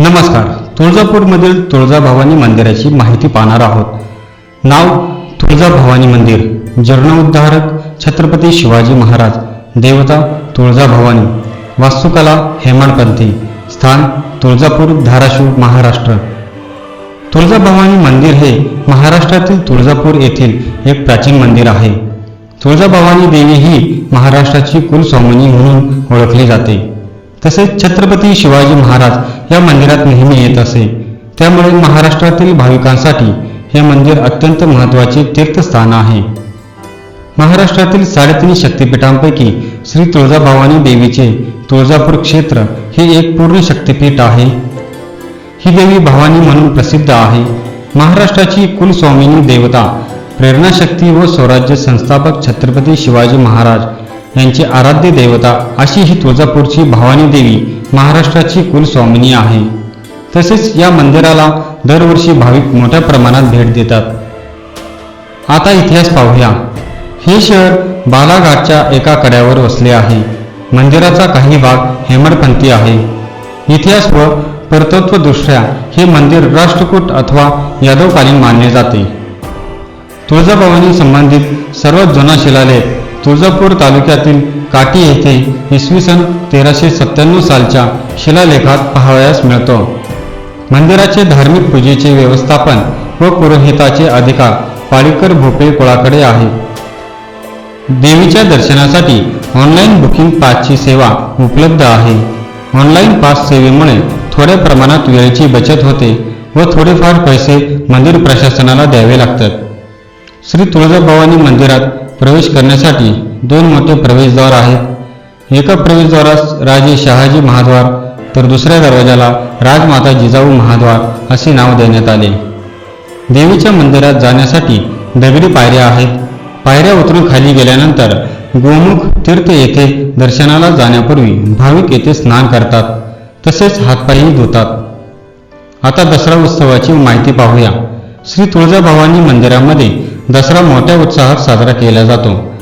नमस्कार. तुळजापूरमधील तुळजाभवानी मंदिराची माहिती पाहणार आहोत. नाव तुळजाभवानी मंदिर. जीर्णोद्धारक छत्रपती शिवाजी महाराज. देवता तुळजाभवानी. वास्तुकला हेमाडपंथी. स्थान तुळजापूर धाराशिव महाराष्ट्र. तुळजाभवानी मंदिर हे महाराष्ट्रातील तुळजापूर येथील एक प्राचीन मंदिर आहे. तुळजाभवानी देवी ही महाराष्ट्राची कुलस्वामिनी म्हणून ओळखली जाते. तसेच छत्रपती शिवाजी महाराज या मंदिरात नेहमी येत असे. त्यामुळे महाराष्ट्रातील भाविकांसाठी हे मंदिर अत्यंत महत्त्वाचे तीर्थस्थान आहे. महाराष्ट्रातील साडेतीन शक्तिपीठांपैकी श्री तुळजाभवानी देवीचे तुळजापूर क्षेत्र हे एक पूर्ण शक्तिपीठ आहे. ही देवी भवानी म्हणून प्रसिद्ध आहे. महाराष्ट्राची कुलस्वामिनी देवता प्रेरणाशक्ती व स्वराज्य संस्थापक छत्रपती शिवाजी महाराज यांची आराध्य देवता अशी ही तुळजापूरची भवानी देवी महाराष्ट्राची कुलस्वामिनी आहे. तसेच या मंदिराला दरवर्षी भाविक मोठ्या प्रमाणात भेट देतात. आता इतिहास पाहूया. हे शहर बालाघाटच्या एका कड्यावर वसले आहे. मंदिराचा काही भाग हेमडपंथी आहे. इतिहास व परतत्वदृष्ट्या हे मंदिर राष्ट्रकूट अथवा यादवकालीन मानले जाते. तुळजाभवानी संबंधित सर्वात जुना शिलालेख तुळजापूर तालुक्यातील काटी येथे इसवी सन तेराशे सत्त्याण्णव सालच्या शिलालेखात पाहावयास मिळतो. मंदिराचे धार्मिक पूजेचे व्यवस्थापन व पुरोहिताचे अधिकार पाळीकर भोपे कुळाकडे आहे. देवीच्या दर्शनासाठी ऑनलाईन बुकिंग पासची सेवा उपलब्ध आहे. ऑनलाईन पास सेवेमुळे थोड्या प्रमाणात वेळेची बचत होते व थोडेफार पैसे मंदिर प्रशासनाला द्यावे लागतात. श्री तुळजाभवानी मंदिरात प्रवेश करण्यासाठी दोन मोठे प्रवेशद्वार आहेत. एका प्रवेशद्वारास राजे शहाजी महाद्वार तर दुसऱ्या दरवाजाला राजमाता जिजाऊ महाद्वार असे नाव देण्यात आले. देवीच्या मंदिरात जाण्यासाठी दगडी पायऱ्या आहेत. पायऱ्या उतरून खाली गेल्यानंतर गोमुख तीर्थ येथे दर्शनाला जाण्यापूर्वी भाविक येथे स्नान करतात तसेच हातपायही धुतात. आता दसरा उत्सवाची माहिती पाहूया. श्री तुळजाभवानी मंदिरामध्ये दसरा मोठ्या उत्साहात साजरा केला जातो.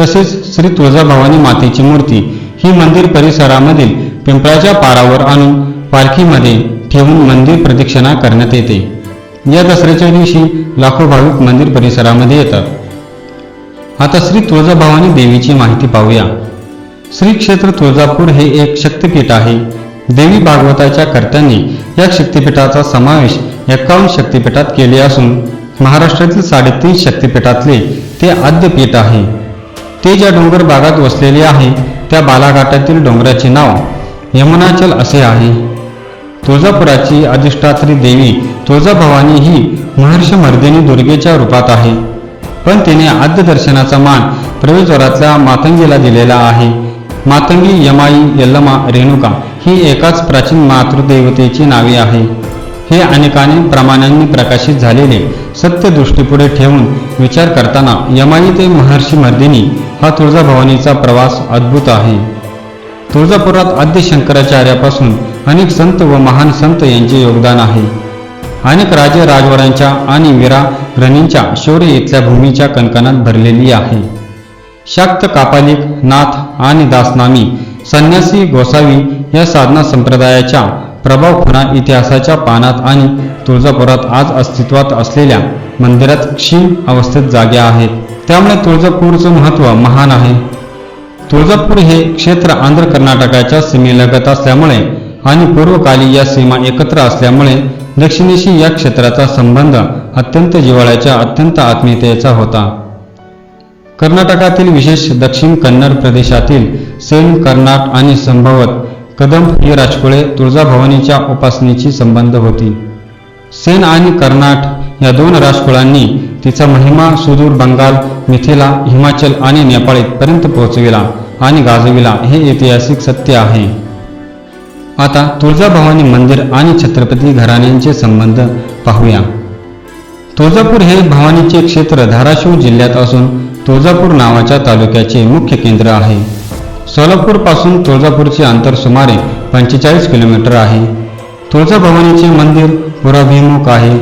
तसेच श्री तुळजाभवानी मातेची मूर्ती ही मंदिर परिसरामधील पिंपळाच्या पारावर आणून पालखीमध्ये ठेवून मंदिर प्रदक्षिणा करण्यात येते. या दसऱ्याच्या दिवशी लाखो भाविक मंदिर परिसरामध्ये येतात. आता श्री तुळजाभवानी देवीची माहिती पाहूया. श्री क्षेत्र तुळजापूर हे एक शक्तिपीठ आहे. देवी भागवताच्या कर्त्यांनी या शक्तिपीठाचा समावेश एकावन्न शक्तिपीठात केले असून महाराष्ट्रातील साडेतीन शक्तिपीठातले ते आद्यपीठ आहे. ते ज्या डोंगर भागात वसलेले आहे त्या बालाघाटातील डोंगराचे नाव यमुनाचल असे आहे. तुळजापुराची अधिष्ठात्री देवी तुळजाभवानी ही महर्षमर्दिनी दुर्गेच्या रूपात आहे. पण तिने आद्य दर्शनाचा मान प्रवेशद्वारातल्या मातंगीला दिलेला आहे. मातंगी यमाई यल्लमा रेणुका ही एकाच प्राचीन मातृदेवतेची नावे आहे. हे अनेकाने प्रमाणांनी प्रकाशित झालेले सत्य दृष्टीपुढे ठेवून विचार करताना यमाई ते महर्षी मर्दिनी हा तुळजाभवानीचा प्रवास अद्भुत आहे. तुळजापुरात आद्य शंकराचार्यापासून अनेक संत व महान संत यांचे योगदान आहे. अनेक राजे राजवरांच्या आणि वीरा रणींच्या शौर्य इथल्या भूमीच्या कणकणात भरलेली आहे. शाक्त कापालिक नाथ आणि दासनामी संन्यासी गोसावी या साधना संप्रदायाच्या प्रभाव खुणा इतिहासाच्या पानात आणि तुळजापुरात आज अस्तित्वात असलेल्या मंदिरात क्षीण अवस्थेत जाग्या आहेत त्यामुळे तुळजापूरचं महत्त्व महान आहे. तुळजापूर हे क्षेत्र आंध्र कर्नाटकाच्या सीमेलगत असल्यामुळे आणि पूर्वकाली या सीमा एकत्र असल्यामुळे दक्षिणेशी या क्षेत्राचा संबंध अत्यंत जिव्हाळ्याच्या अत्यंत आत्मीयतेचा होता. कर्नाटकातील विशेष दक्षिण कन्नड प्रदेशातील सेन कर्नाट आणि संभवत कदंब ही राजकुळे तुळजाभवानीच्या उपासनेची संबंध होती. सेन आणि कर्नाट या दोन राजकुळांनी तिचा महिमा सुदूर बंगाल मिथिला हिमाचल आणि नेपाळ इथपर्यंत पोहोचविला आणि गाजविला हे ऐतिहासिक सत्य आहे. आता तुळजाभवानी मंदिर आणि छत्रपती घराण्यांचे संबंध पाहूया. तुळजापूर हे भवानीचे क्षेत्र धाराशिव जिल्ह्यात असून तुळजापूर नावाच्या तालुक्याचे मुख्य केंद्र आहे. सोलापूरपासून तुळजापूरचे अंतर सुमारे पंचेचाळीस किलोमीटर आहे. तुळजाभवानीचे मंदिर पुराभिमुख आहे.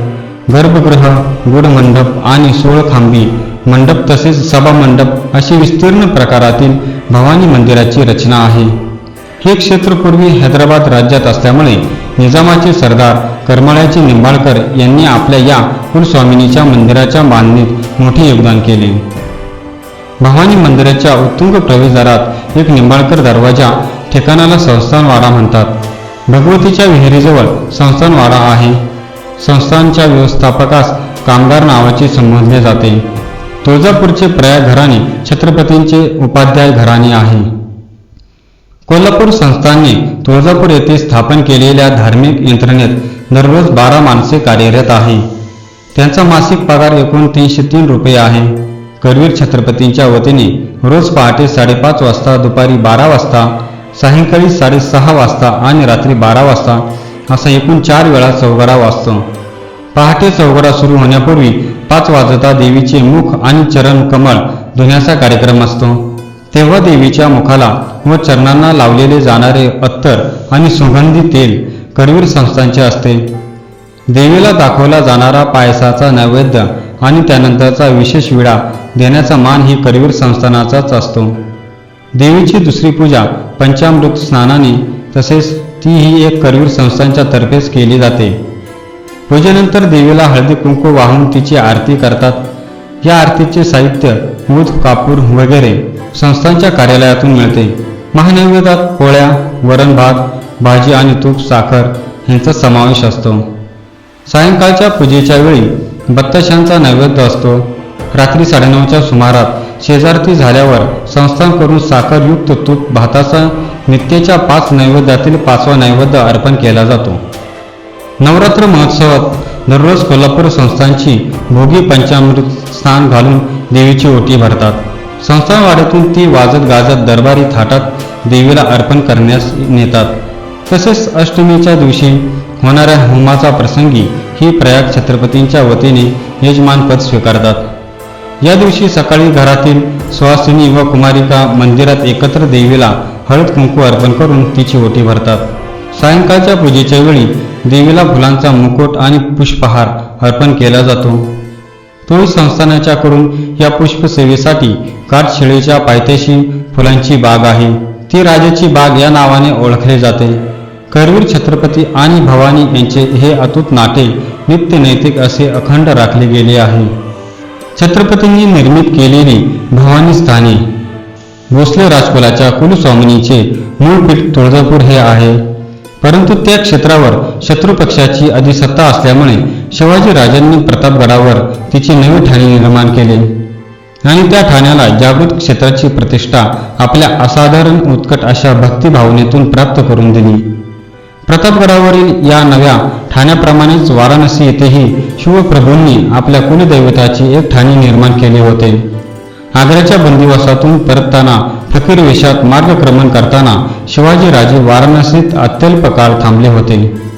गर्भगृह गुढमंडप आणि सोळखांबी मंडप तसेच सभा मंडप अशी विस्तीर्ण प्रकारातील भवानी मंदिराची रचना आहे. हे क्षेत्र पूर्वी हैदराबाद राज्यात असल्यामुळे निजामाचे सरदार करमाळ्याचे निंबाळकर यांनी आपल्या या कुलस्वामिनीच्या मंदिराच्या बांधणीत मोठे योगदान केले. भवानी मंदिराच्या उत्तुंग प्रवेशद्वारात एक निंबाळकर दरवाजा ठिकाणाला संस्थानवाडा म्हणतात. भगवतीच्या विहिरीजवळ संस्थानवाडा आहे. संस्थानच्या व्यवस्थापकास कामगार नावाचे संबोधले जाते. तुळजापूरचे प्रयाग घराणे छत्रपतींचे उपाध्याय घराणे आहे. कोल्हापूर संस्थानने तुळजापूर येथे स्थापन केलेल्या धार्मिक यंत्रणेत दररोज बारा माणसे कार्यरत आहे. त्यांचा मासिक पगार एकूण तीनशे तीन रुपये आहे. करवीर छत्रपतींच्या वतीने रोज पहाटे साडेपाच वाजता दुपारी बारा वाजता सायंकाळी साडेसहा वाजता आणि रात्री बारा वाजता असा एकूण चार वेळा चौघडा वाजतो. पहाटे चौघडा सुरू होण्यापूर्वी पाच वाजता देवीचे मुख आणि चरण कमळ धुण्याचा कार्यक्रम असतो. तेव्हा देवीच्या मुखाला व चरणांना लावलेले जाणारे अत्तर आणि सुगंधी तेल करवीर संस्थांचे असते. देवीला दाखवला जाणारा पायसाचा नैवेद्य आणि त्यानंतरचा विशेष विडा देण्याचा मान ही करवीर संस्थानाचाच असतो. देवीची दुसरी पूजा पंचामृत स्नानाने तसेच ती ही एक करवीर संस्थांच्या तर्फेच केली जाते. पूजेनंतर देवीला हळदी कुंकू वाहून तिची आरती करतात. या आरतीचे साहित्य ऊद कापूर वगैरे संस्थांच्या कार्यालयातून मिळते. महानैवेद्यात पोळ्या वरण भात भाजी आणि तूप साखर यांचा समावेश असतो. सायंकाळच्या पूजेच्या वेळी बत्ताशांचा नैवेद्य असतो. रात्री साडेनऊच्या सुमारात शेजारती झाल्यावर संस्थांकडून साखरयुक्त तूप भाताचा नित्याच्या पाच नैवेद्यातील पाचवा नैवेद्य अर्पण केला जातो. नवरात्र महोत्सवात दररोज कोल्हापूर संस्थांची भोगी पंचामृत स्नान घालून देवीची ओटी भरतात. संस्थानवाड्यातून ती वाजत गाजत दरबारी थाटात देवीला अर्पण करण्यास नेतात. तसेच अष्टमीच्या दिवशी होणाऱ्या होमाचा प्रसंगी ही प्रयाग छत्रपतींच्या वतीने यजमानपद स्वीकारतात. या दिवशी सकाळी घरातील सुहासिनी व कुमारिका मंदिरात एकत्र देवीला हळद कुंकू अर्पण करून तिची ओटी भरतात. सायंकाळच्या पूजेच्या वेळी देवीला फुलांचा मुकुट आणि पुष्पहार अर्पण केला जातो. तुळी संस्थानाच्याकडून या पुष्पसेवेसाठी काटशिळेच्या पायथ्याशी फुलांची बाग आहे. ती राजाची बाग या नावाने ओळखले जाते. करवीर छत्रपती आणि भवानी यांचे हे अतूट नाते नित्य नैतिक असे अखंड राखले गेले आहे. छत्रपतींनी निर्मित केलेली भवानी स्थाने भोसले राजकुलाच्या कुलस्वामिनीचे मूळ पीठ तुळजापूर हे आहे. परंतु त्या क्षेत्रावर शत्रुपक्षाची अधिसत्ता असल्यामुळे शिवाजी राजांनी प्रतापगडावर तिची नवी ठाणे निर्माण केले. आणि त्या ठाण्याला जागृत क्षेत्राची प्रतिष्ठा आपल्या असाधारण उत्कट अशा भक्तिभावनेतून प्राप्त करून दिली. प्रतापगडावरील या नव्या ठाण्याप्रमाणेच वाराणसी येथेही शिवप्रभूंनी आपल्या कुलदैवताची एक ठाणे निर्माण केले होते. आग्र्याच्या बंदिवासातून परतताना फकीर वेशात मार्गक्रमण करताना शिवाजीराजे वाराणसीत अत्यल्प काळ थांबले होते.